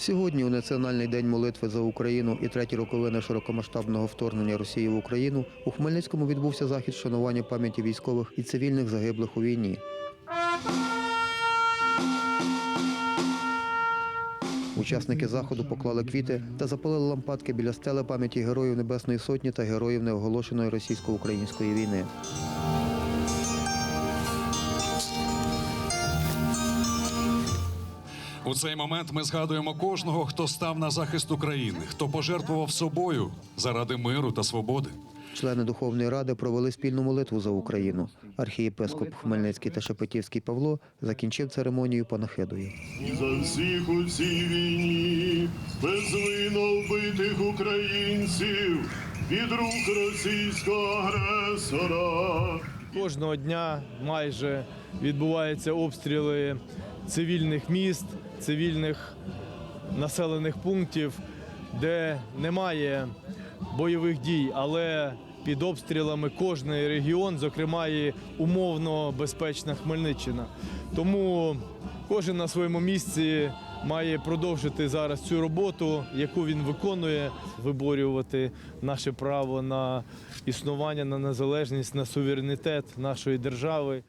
Сьогодні, у Національний день молитви за Україну і треті роковини широкомасштабного вторгнення Росії в Україну, у Хмельницькому відбувся захід шанування пам'яті військових і цивільних загиблих у війні. Учасники заходу поклали квіти та запалили лампадки біля стели пам'яті героїв Небесної Сотні та героїв неоголошеної російсько-української війни. У цей момент ми згадуємо кожного, хто став на захист України, хто пожертвував собою заради миру та свободи. Члени Духовної ради провели спільну молитву за Україну. Архієпископ Хмельницький та Шепетівський Павло закінчив церемонію панахидою. За всіх у цій війні безвинно вбитих українців від рук російського агресора. Кожного дня майже відбуваються обстріли цивільних міст, цивільних населених пунктів, де немає бойових дій, але під обстрілами кожний регіон, зокрема і умовно безпечна Хмельниччина. Тому кожен на своєму місці має продовжити зараз цю роботу, яку він виконує, виборювати наше право на існування, на незалежність, на суверенітет нашої держави.